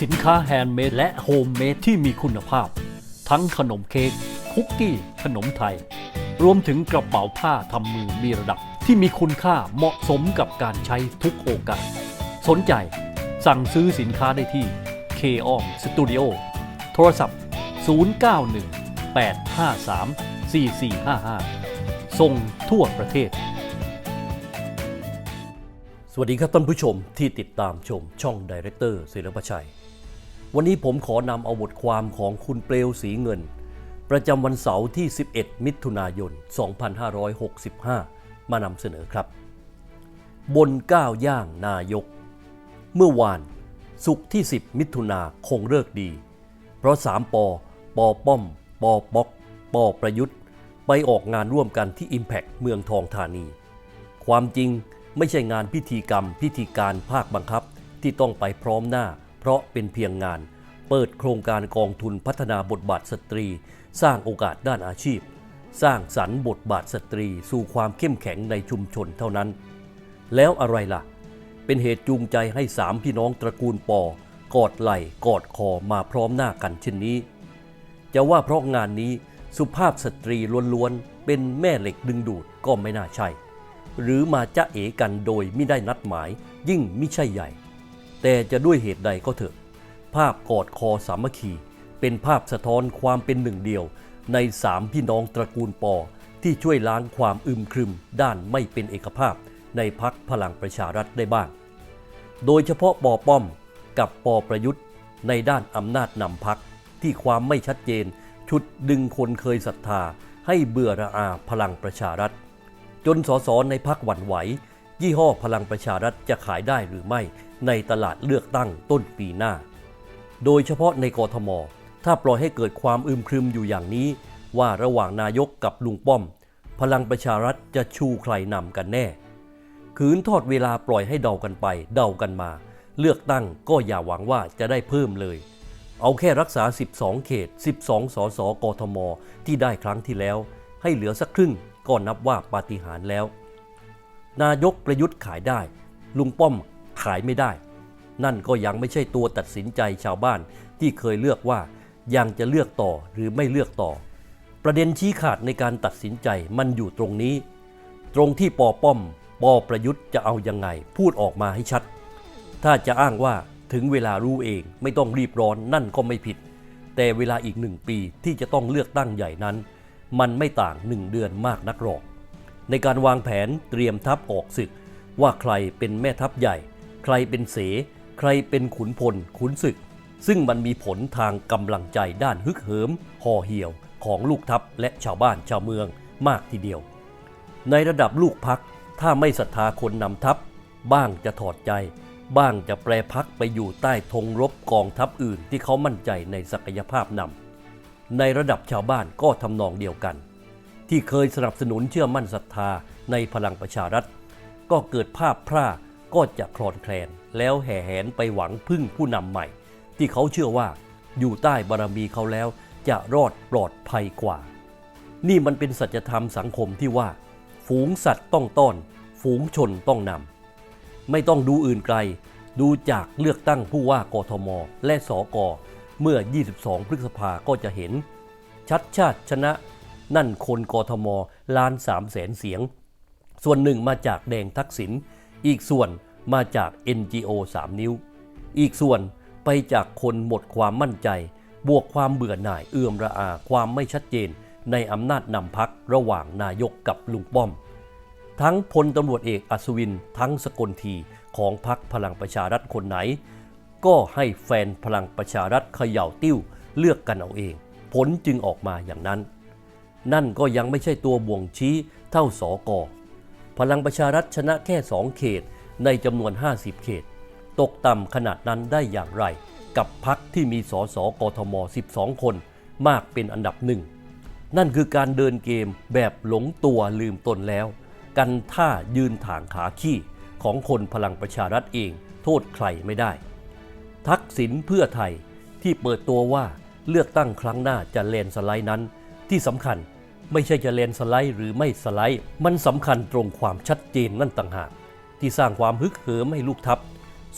สินค้าแฮนด์เมดและโฮมเมดที่มีคุณภาพ ทั้งขนมเค้กคุกกี้ ขนมไทย รวมถึงกระเป๋าผ้าทำมือมีระดับที่มีคุณค่าเหมาะสมกับการใช้ทุกโอกาส สนใจสั่งซื้อสินค้าได้ที่ k o m Studio โทรศัพท์ 091 853 4455 ส่งทั่วประเทศ สวัสดีครับท่านผู้ชมที่ติดตามชมช่องดีเรคเตอร์ศิลปชัย วันนี้ผมขอนำเอาบทความของคุณเปลวสีเงิน ประจำวันเสาร์ที่ 11 มิถุนายน 2565 มานำเสนอครับ บนก้าวย่างนายก เมื่อวานสุขที่ 10 มิถุนาคงเลิกดี เพราะ 3 ปอปอป้อม ปอป๊อก ปอประยุทธ์ ไปออกงานร่วมกันที่ Impact เมืองทองธานี ความจริงไม่ใช่งานพิธีกรรมพิธีการภาคบังคับที่ต้องไปพร้อมหน้า เพราะเป็นเพียงงาน เปิดโครงการกองทุนพัฒนาบทบาทสตรี สร้างโอกาสด้านอาชีพ สร้างสรรค์บทบาทสตรี สู่ความเข้มแข็งในชุมชนเท่านั้น แล้วอะไรล่ะ เป็นเหตุจูงใจให้สามพี่น้องตระกูลปอกอดไหล่กอดคอมาพร้อมหน้ากันเช่นนี้ จะว่าเพราะงานนี้สุภาพสตรีล้วนๆ เป็นแม่เหล็กดึงดูดก็ไม่น่าใช่ หรือมาจะเอกันโดยไม่ได้นัดหมายยิ่งไม่ใช่ใหญ่ แต่จะด้วยเหตุใดก็เถอะ ภาพกอดคอสามัคคี เป็นภาพสะท้อนความเป็นหนึ่งเดียว ในสามพี่น้องตระกูลปอที่ช่วยล้างความอึมครึม ด้านไม่เป็นเอกภาพ ในพักพลังประชารัฐได้บ้าง โดยเฉพาะปอป้อมกับปอประยุทธ์ ในด้านอำนาจนำพักที่ความไม่ชัดเจน ชุดดึงคนเคยศรัทธา ให้เบื่อระอาพลังประชารัฐ จนสสในพักหวั่นไหว ยี่ห้อพลังประชารัฐจะขายได้หรือไม่ในตลาดเลือกตั้งต้นปีหน้า โดยเฉพาะในกทม ถ้าปล่อยให้เกิดความอึมครึมอยู่อย่างนี้ ว่าระหว่างนายกกับลุงป้อม พลังประชารัฐจะชูใครนำกันแน่ขืนทอดเวลาปล่อยให้เดากันไป เดากันมา เลือกตั้งก็อย่าหวังว่าจะได้เพิ่มเลย เอาแค่รักษา 12 เขต 12 สส กทม ที่ได้ครั้งที่แล้ว ให้เหลือสักครึ่งก็นับว่าปาฏิหาริย์แล้ว นายกประยุทธ์ขายได้ ลุงป้อมขายไม่ได้ นั่นก็ยังไม่ใช่ตัวตัดสินใจชาวบ้านที่เคยเลือกว่ายังจะเลือกต่อหรือไม่เลือกต่อ ประเด็นชี้ขาดในการตัดสินใจมันอยู่ตรงนี้ ตรงที่ปอป้อม ปอประยุทธ์จะเอายังไง พูดออกมาให้ชัด ถ้าจะอ้างว่าถึงเวลารู้เองไม่ต้องรีบร้อนนั่นก็ไม่ผิด แต่เวลาอีกหนึ่งปีที่จะต้องเลือกตั้งใหญ่นั้น มันไม่ต่างหนึ่งเดือนมากนักหรอก ในการวางแผนเตรียมทัพออกศึก ว่าใครเป็นแม่ทัพใหญ่ ใครเป็นเส ใครเป็นขุนพลขุนศึก ซึ่งมันมีผลทางกำลังใจด้านฮึกเหิมห่อเหี่ยวของลูกทัพและชาวบ้านชาวเมืองมากทีเดียว ในระดับลูกพักถ้าไม่ศรัทธาคนนำทัพ บ้างจะถอดใจ บ้างจะแปรพักไปอยู่ใต้ธงรบกองทัพอื่นที่เขามั่นใจในศักยภาพนำในระดับชาวบ้านก็ทำนองเดียวกัน ที่เคยสนับสนุนเชื่อมั่นศรัทธาในพลังประชารัฐ ก็เกิดภาพพร่าก็จะคลอนแคลน แล้วแห่แหนไปหวังพึ่งผู้นำใหม่ ที่เขาเชื่อว่าอยู่ใต้บารมีเขาแล้วจะรอดปลอดภัยกว่า นี่มันเป็นสัจธรรมสังคมที่ว่า ฝูงสัตว์ต้องต้อน ฝูงชนต้องนำไม่ต้องดูอื่นไกล ดูจากเลือกตั้งผู้ว่ากทม และสกเมื่อ 22 พฤษภาก็จะเห็น ชัดชาติชนะ นั่นคนกทมล้าน3แสนเสียง ส่วนหนึ่งมาจากแดงทักษิณอีกส่วนมาจาก NGO 3 นิ้ว อีกส่วนไปจากคนหมดความมั่นใจ บวกความเบื่อหน่ายเอื่อมระอาความไม่ชัดเจน ในอำนาจนำพักระหว่างนายกกับลุงป้อม ทั้งพลตำรวจเอกอัศวินทั้งสกลทีของพักพลังประชารัฐคนไหน ก็ให้แฟนพลังประชารัฐเขย่าติ้วเลือกกันเอาเอง ผลจึงออกมาอย่างนั้น นั่นก็ยังไม่ใช่ตัวบ่วงชี้เท่าสอกอพลังประชารัฐชนะแค่ 2 เขตในจำนวน 50 เขต ตกต่ำขนาดนั้นได้อย่างไร กับพักที่มีสสกทม 12 คนมากเป็นอันดับหนึ่ง นั่นคือการเดินเกมแบบหลงตัวลืมตนแล้ว กันท่ายืนถ่างขาขี้ของคนพลังประชารัฐเองโทษใครไม่ได้ ทักษิณเพื่อไทยที่เปิดตัวว่าเลือกตั้งครั้งหน้าจะเลนสไลด์นั้น ที่สำคัญไม่ใช่จะเลนสไลด์หรือไม่สไลด์ มันสำคัญตรงความชัดเจนนั่นต่างหาก ที่สร้างความฮึกเหิมให้ลูกทัพ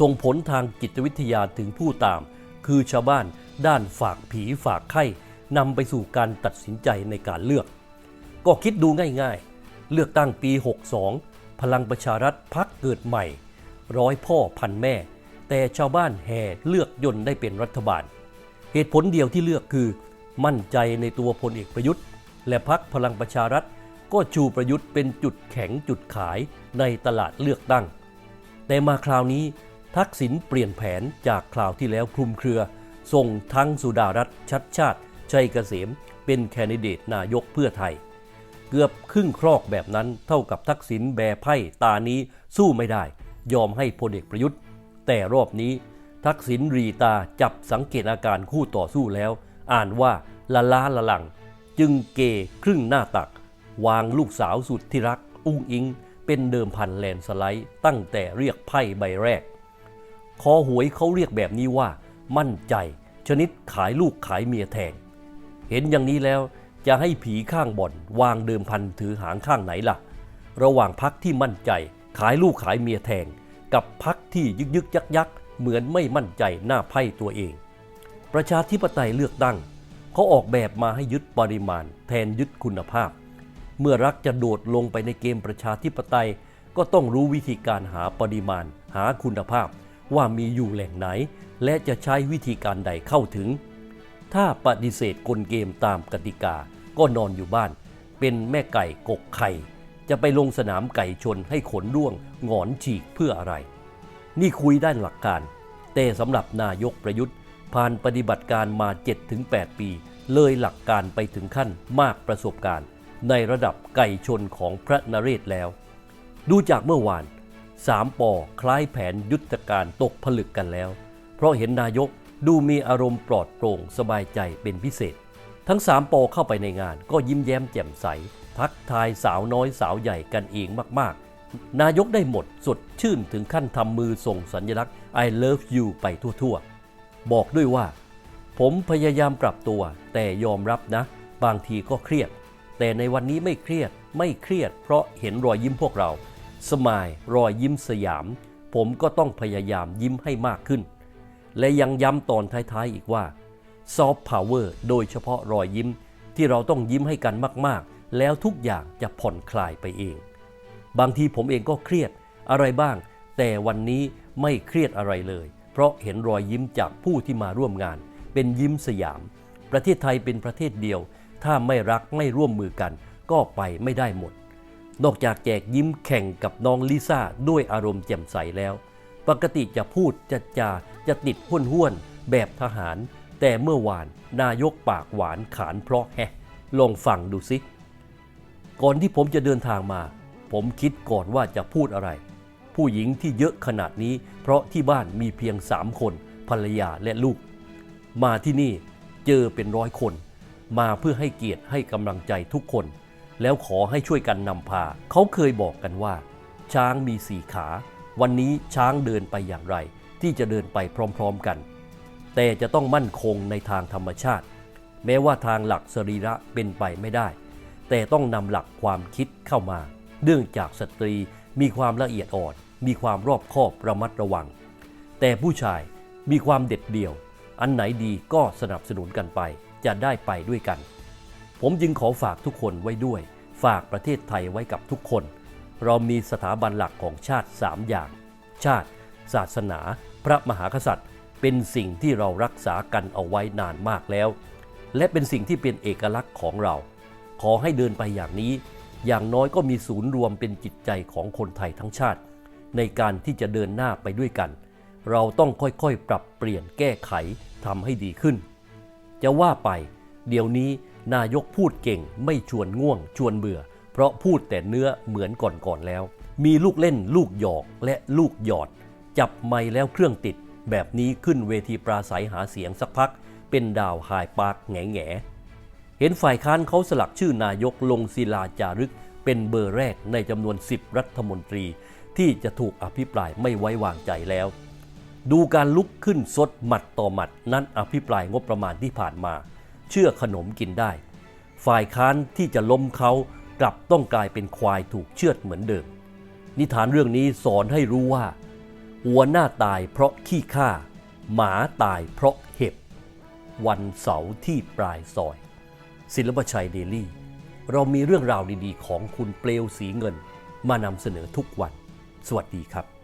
ส่งผลทางจิตวิทยาถึงผู้ตาม คือชาวบ้านด้านฝากผีฝากไข้นำไปสู่การตัดสินใจในการเลือก ก็คิดดูง่ายๆ เลือกตั้งปี 62 พลังประชารัฐพักเกิดใหม่ ร้อยพ่อพันแม่ แต่ชาวบ้านแห่เลือกยนต์ได้เป็นรัฐบาล เหตุผลเดียวที่เลือกคือ มั่นใจในตัวพลเอกประยุทธ์ และพักพลังประชารัฐ ก็ชูประยุทธ์เป็นจุดแข็งจุดขายในตลาดเลือกตั้ง แต่มาคราวนี้ทักษิณเปลี่ยนแผนจากคราวที่แล้วคลุมเครือ ส่งทั้งสุดารัฐชัดชาติ ชัยเกษม เป็นแคนดิเดตนายกเพื่อไทย เกือบครึ่งครอกแบบนั้นเท่ากับทักษิณแบไพ่ตานี้สู้ไม่ได้ ยอมให้พลเอกประยุทธ์ แต่รอบนี้ทักษิณรีตาจับสังเกตอาการคู่ต่อสู้แล้ว อ่านว่าละล้าละลัง จึงเกครึ่งหน้าตัก วางลูกสาวสุดที่รัก อุ้งอิง เป็นเดิมพันแลนสไลด์ ตั้งแต่เรียกไพ่ใบแรก คอหวยเขาเรียกแบบนี้ว่า มั่นใจ ชนิดขายลูกขายเมียแทง เห็นอย่างนี้แล้วจะให้ผีข้างบ่อน วางเดิมพันถือหางข้างไหนล่ะ ระหว่างพักที่มั่นใจ ขายลูกขายเมียแทง กับพักที่ยึกยึกยักยักเหมือนไม่มั่นใจหน้าไพ่ตัวเอง ประชาธิปไตยเลือกตั้ง เขาออกแบบมาให้ยึดปริมาณ แทนยึดคุณภาพ เมื่อรักจะโดดลงไปในเกมประชาธิปไตย ก็ต้องรู้วิธีการหาปริมาณ หาคุณภาพ ว่ามีอยู่แหล่งไหน และจะใช้วิธีการใดเข้าถึง ถ้าปฏิเสธกลเกมตามกติกา ก็นอนอยู่บ้าน เป็นแม่ไก่กกไข่ จะไปลงสนามไก่ชนให้ขนร่วงหงอนฉีกเพื่ออะไร นี่คุยด้านหลักการ แต่สำหรับนายกประยุทธ์ ผ่านปฏิบัติการมา 7-8 ปี เลยหลักการไปถึงขั้นมากประสบการณ์ ในระดับไก่ชนของพระนเรศแล้ว ดูจากเมื่อวานสามปอคล้ายแผนยุทธการตกผลึกกันแล้ว เพราะเห็นนายกดูมีอารมณ์ปลอดโปร่งสบายใจเป็นพิเศษ ทั้งสามปอเข้าไปในงานก็ยิ้มแย้มแจ่มใส ทักทายสาวน้อยสาวใหญ่กันเองมากๆ นายกได้หมดสดชื่นถึงขั้นทำมือส่งสัญลักษณ์ I love you ไปทั่วๆ บอกด้วยว่า ผมพยายามปรับตัวแต่ยอมรับนะ บางทีก็เครียด แต่ในวันนี้ไม่เครียดไม่เครียด เพราะเห็นรอยยิ้มพวกเรา สมายรอยยิ้มสยาม ผมก็ต้องพยายามยิ้มให้มากขึ้น และยังย้ำตอนท้ายๆอีกว่าซอฟต์พาวเวอร์โดยเฉพาะรอยยิ้มที่เราต้องยิ้มให้กันมากๆ แล้วทุกอย่างจะผ่อนคลายไปเอง บางทีผมเองก็เครียดอะไรบ้าง แต่วันนี้ไม่เครียดอะไรเลย เพราะเห็นรอยยิ้มจากผู้ที่มาร่วมงาน เป็นยิ้มสยาม ประเทศไทยเป็นประเทศเดียว ถ้าไม่รักไม่ร่วมมือกัน ก็ไปไม่ได้หมด นอกจากแจกยิ้มแข่งกับน้องลิซ่าด้วยอารมณ์แจ่มใสแล้ว ปกติจะพูดจะจาจะติดห้วนห้วนแบบทหาร แต่เมื่อวานนายกปากหวานขานเพราะแฮะลองฟังดูสิก่อนที่ผมจะเดินทางมา ผมคิดก่อนว่าจะพูดอะไร ผู้หญิงที่เยอะขนาดนี้ เพราะที่บ้านมีเพียงสามคนภรรยาและลูก มาที่นี่เจอเป็นร้อยคน มาเพื่อให้เกียรติให้กำลังใจทุกคน แล้วขอให้ช่วยกันนำพา เขาเคยบอกกันว่า ช้างมีสี่ขา วันนี้ช้างเดินไปอย่างไร ที่จะเดินไปพร้อมๆกัน แต่จะต้องมั่นคงในทางธรรมชาติ แม้ว่าทางหลักสรีระเป็นไปไม่ได้ แต่ต้องนำหลักความคิดเข้ามา เนื่องจากสตรีมีความละเอียดอ่อน มีความรอบคอบระมัดระวัง แต่ผู้ชายมีความเด็ดเดี่ยว อันไหนดีก็สนับสนุนกันไป จะได้ไปด้วยกัน ผมจึงขอฝากทุกคนไว้ด้วย ฝากประเทศไทยไว้กับทุกคน เรามีสถาบันหลักของชาติ 3 อย่าง ชาติ ศาสนา พระมหากษัตริย์ เป็นสิ่งที่เรารักษากันเอาไว้นานมากแล้ว และเป็นสิ่งที่เป็นเอกลักษณ์ของเรา ขอให้เดินไปอย่างนี้ อย่างน้อยก็มีศูนย์รวมเป็นจิตใจของคนไทยทั้งชาติ ในการที่จะเดินหน้าไปด้วยกัน เราต้องค่อยๆ ปรับเปลี่ยนแก้ไขทำให้ดีขึ้น จะว่าไป เดี๋ยวนี้นายกพูดเก่งไม่ชวนง่วง ชวนเบื่อ เพราะพูดแต่เนื้อเหมือนก่อนๆแล้ว มีลูกเล่นลูกหยอกและลูกหยอด จับไม้แล้วเครื่องติด แบบนี้ขึ้นเวทีปราศัยหาเสียงสักพัก เป็นดาวไฮปาร์คแง่แง่เห็นฝ่ายค้านเขาสลักชื่อนายกลงศิลาจารึกเป็นเบอร์แรกในจำนวน 10 รัฐมนตรี ที่จะถูกอภิปรายไม่ไว้วางใจแล้ว ดูการลุกขึ้นซดหมัดต่อหมัด นั้นอภิปรายงบประมาณที่ผ่านมา เชื่อขนมกินได้ ฝ่ายค้านที่จะล้มเขากลับต้องกลายเป็นควายถูกเชือดเหมือนเดิม นิทานเรื่องนี้สอนให้รู้ว่า หัวหน้าตายเพราะขี้ข้าหมาตายเพราะเห็บ วันเสาร์ที่ปลายซอย ศิลปชัยเดลี่ เรามีเรื่องราวดีๆ ของคุณเปลวสีเงินมานำเสนอทุกวัน สวัสดีครับ